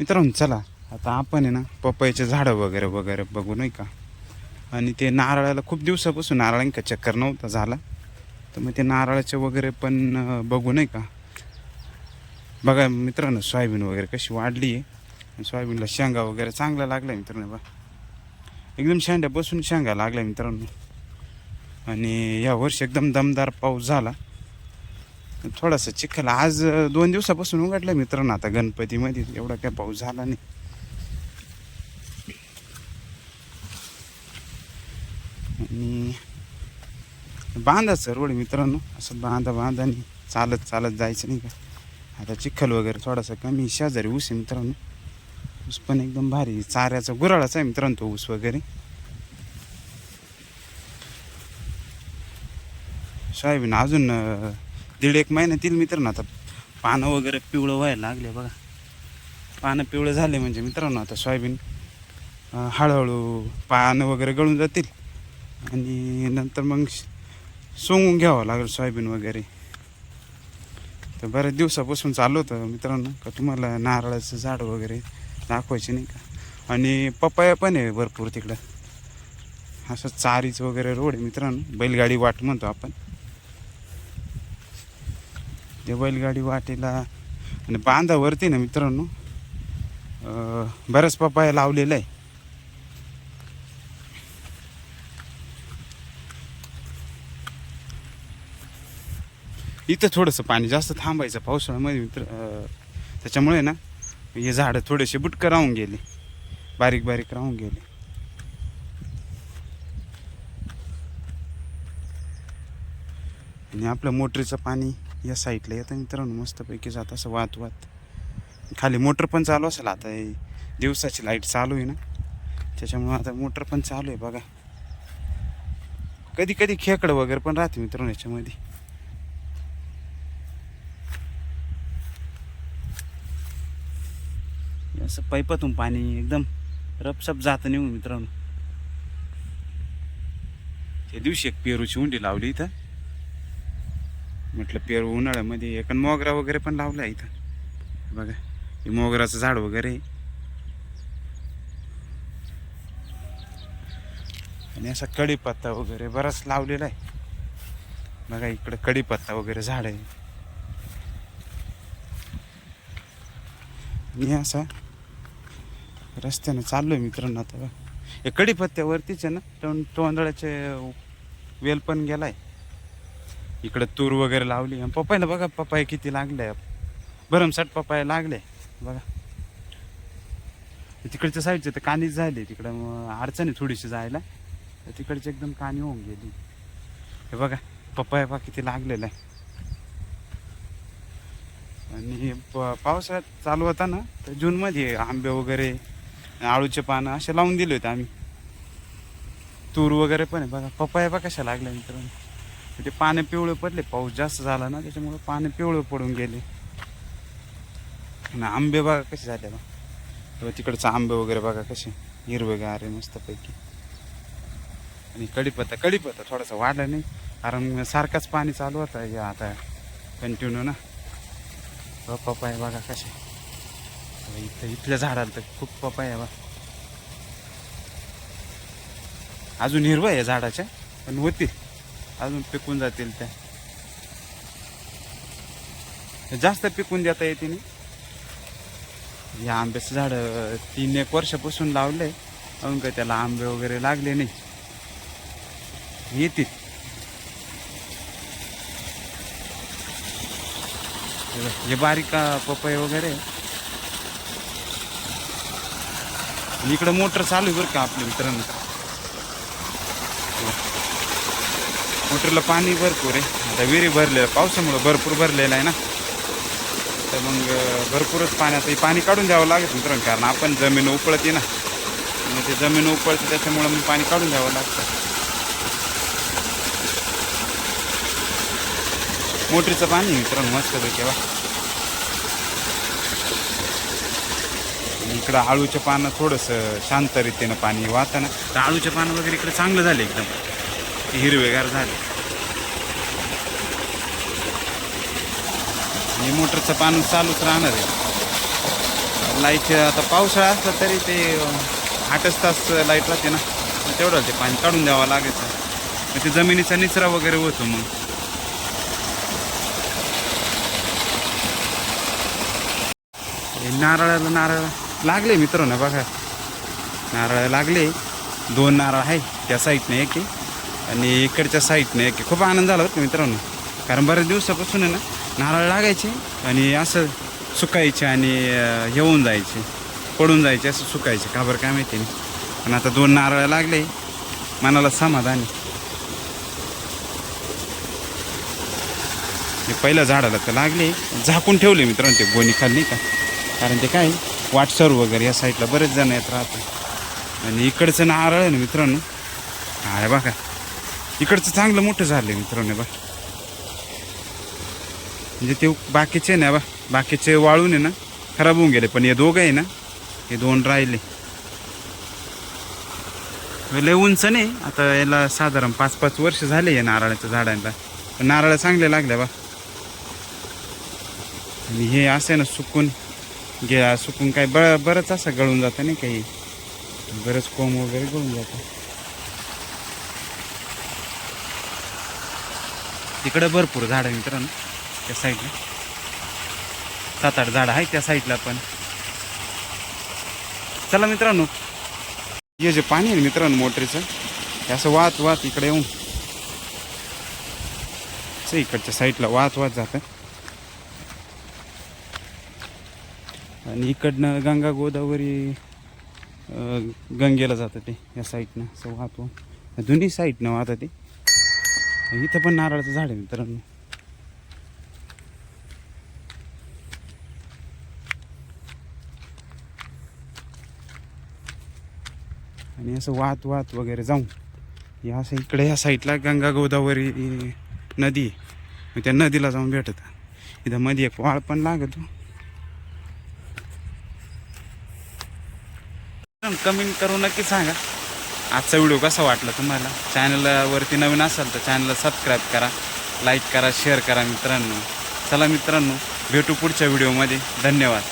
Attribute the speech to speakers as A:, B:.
A: मित्रांनो चला. आता आपण आहे ना पपईचे झाडं वगैरे वगैरे बघू नाही का? आणि ते नारळाला खूप दिवसापासून नारळांका चक्कर नव्हता झाला. तर मग ते नारळाचे वगैरे पण बघू नाही का? बघा मित्रांनो सोयाबीन वगैरे कशी वाढली आहे. सोयाबीनला शेंगा वगैरे चांगला लागला मित्रांनो बा एकदम शेंड्या बसून शेंगा लागल्या मित्रांनो. आणि या वर्षी एकदम दमदार पाऊस झाला. थोडासा चिखल. आज दोन दिवसापासून उघडला मित्रांनो आता गणपतीमध्ये. एवढा काय पाऊस झाला नाही. आणि बांधाचं रोड मित्रांनो. असं बांधा बांधाने चालत चालत जायचं नाही का? आता चिखल वगैरे थोडासा कमी शेजारी ऊस आहे मित्रांनो. ऊस पण एकदम भारी चाऱ्याचा गुराळाचा आहे मित्रांनो तो ऊस वगैरे. सोयाबीन अजून दीड एक महिन्यातील मित्रांनो आता. पानं वगैरे पिवळं व्हायला लागले बघा. पानं पिवळं झाले म्हणजे मित्रांनो आता सोयाबीन हळूहळू पानं वगैरे गळून जातील. आणि नंतर मग सोंगून घ्यावं लागेल सोयाबीन वगैरे. तर बऱ्याच दिवसापासून चालू होतं मित्रांनो का तुम्हाला नारळाचं झाड वगैरे दाखवायचे नाही का? आणि पपाया पण आहे भरपूर तिकडं. असं चारीचं वगैरे रोड आहे मित्रांनो बैलगाडी वाट म्हणतो आपण. ते बैलगाडी वाटेला आणि बांधावरती ना मित्रांनो अं, बऱ्याच पपाया लावलेला आहे. इथं थोडंसं पाणी जास्त थांबायचं पावसाळ्यामध्ये मित्र त्याच्यामुळे ना हे झाडं थोडेसे बुटकं राहून गेले बारीक बारीक राहून गेले. आणि आपलं मोटरीचं पाणी या साईडला येतं मित्रांनो मस्तपैकी जात असं वाहत वाहत खाली मोटर पण चालू असेल आता हे दिवसाची लाइट चालू आहे ना. त्याच्यामुळं आता मोटर पण चालू आहे बघा. कधी कधी खेकडं वगैरे पण राहते मित्रांनो याच्यामध्ये. असं पाईपातून पाणी एकदम रपसप जात निघून मित्रांनो. त्या दिवशी एक पेरूची उंडी लावली इथं. म्हटलं पेरू उन्हाळ्यामध्ये एक मोगरा वगैरे पण लावला इथं बघा हे मोगराचं झाड वगैरे आहे. आणि असा कढीपत्ता वगैरे बराच लावलेला आहे बघा इकडं कढीपत्ता वगैरे झाड आहे मी असा रस्त्यानं चाललोय मित्रांनो आता बघा. हे कढीपत्त्यावरतीच आहे ना तोंड तोंदळाचे वेल पण गेलाय इकडं तूर वगैरे लावली. आणि पपायला बघा पपाय किती लागले. भरमसाठ पपाय लागले. बघा. तिकडच्या साईडचे तर कानीच झाली. तिकडं अडचण आहे थोडीशी जायला. तर तिकडची एकदम कानी होऊन गेली. हे बघा पपाया बा किती लागलेला आहे. आणि प- पावसाळ्यात चालू होता ना तर जूनमध्ये आंबे वगैरे आळूचे पानं असे लावून दिले होते आम्ही. तूर वगैरे पण आहे. बघा पपाया बा कशा लागल्या मित्रांनो. ते पानं पिवळे पडले. पाऊस जास्त झाला ना त्याच्यामुळे पानं पिवळे पडून गेले. आणि आंबे बघा कसे झाले बा तिकडचं आंबे वगैरे बघा कसे. हिरवेगार आहे मस्तपैकी. आणि कढीपत्ता कढीपत्ता थोडासा वाढला नाही. कारण सारखाच पाणी चालू होता हे आता कंटिन्यू ना. व पपाया बघा कसे. इथं इथल्या झाडाला तर खूप पपाया बा अजून हिरवा आहे झाडाच्या पण होतील अजून पिकून जातील त्या. जास्त पिकून देता येते हे या आंब्याचं झाड तीन एक वर्षापासून लावलंय. अजून काही त्याला आंबे वगैरे लागले नाही. येतील. हे बारीक पपई वगैरे. इकडं मोटर चालू आहे बरं का आपल्या मित्रांनो? मोटरला पाणी भरपूर आहे. आता विहिरी भरलेलं पावसामुळं भरपूर भरलेलं आहे ना. तर मग भरपूरच पाणी पाणी काढून द्यावं लागेल मित्रांनो कारण आपण जमीन उपळते ना. मग ते जमीन उपळते त्याच्यामुळं मग पाणी काढून द्यावं लागतं. मोटरीचं पाणी मित्रांनो मस्त पैकी इकडं आळूच्या पानं थोडंसं शांत रीतीनं पाणी वाहतं ना तर आळूच्या पानं वगैरे इकडे चांगलं झालं एकदम. हिरवेगार झाले. आणि मोटरचं पाणी चालूच राहणार आहे. लाइट आता पावसाळा असला तरी ते आठच तास लाइट राहते ना. तेवढं ते पाणी काढून द्यावं लागायचं. मग ते जमिनीचा निचरा वगैरे होतो मग. हे नारळाला नारळ लागले मित्रांनो बघा. नारळ लागले. दोन नारळ आहे. त्या साईडने एक की आणि इकडच्या साईडने एक खूप आनंद झाला होता मित्रांनो. कारण बऱ्याच दिवसापासून आहे ना नारळ लागायचे आणि असं सुकायचे आणि येऊन हे होऊन जायचे पडून जायचे असं सुकायचे. का बरं काय माहिती नाही. पण आता दोन नारळ लागले मनाला समाधान पहिल्या झाडाला तर लागले झाकून ठेवले मित्रांनो ते गोणी खाल्ली नाही का? कारण ते काय वाटसर वगैरे या साईडला बरेच जण येत राहतात. आणि इकडचं नारळ आहे ना मित्रांनो आहे बघा. इकडचं चांगलं मोठं झालं मित्रांनो बा. म्हणजे ते बाकीचे ना बा बाकीचे वाळून आहे ना खराब होऊन गेले. पण हे दोघं आहे ना हे दोन राहिले. लय उंच नाही आता याला साधारण पाच पाच वर्ष झाले या नारळाच्या झाडांना. पण नारळ चांगले लागले बा. आणि हे असं आहे ना सुकून गे सुकून काय ब बरंच असं गळून जातं नाही काही. बरंच कोंब वगैरे गळून जातं. तिकडं भरपूर झाडं आहे मित्रांनो त्या साईडला सात आठ झाडं आहे त्या साईडला पण. चला मित्रांनो हे जे पाणी आहे मित्रांनो मोटरीचं हे असं वाहत वाहत इकडे येऊन. इकडच्या साईडला वाहत वाहत जातं. आणि इकडनं गंगा गोदावरी गंगेला जातं ते या साईडनं असं वाहत दोन्ही साईडनं वाहतं ते. इथं पण नारळाचं झाड आहे मित्रांनो. आणि असं वाहत वाहत वगैरे जाऊन या असं इकडे या साईडला गंगा गोदावरी नदी आहे. मग त्या नदीला जाऊन भेटत. इथं मध्ये एक वाळ पण लागतो हो. कमेंट करू नक्की सांगा. आजचा व्हिडिओ कसा वाटला तुम्हाला? चॅनलवरती नवीन असाल तर चॅनलला सबस्क्राईब करा लाईक करा शेअर करा मित्रांनो. चला मित्रांनो भेटू पुढच्या व्हिडिओमध्ये धन्यवाद.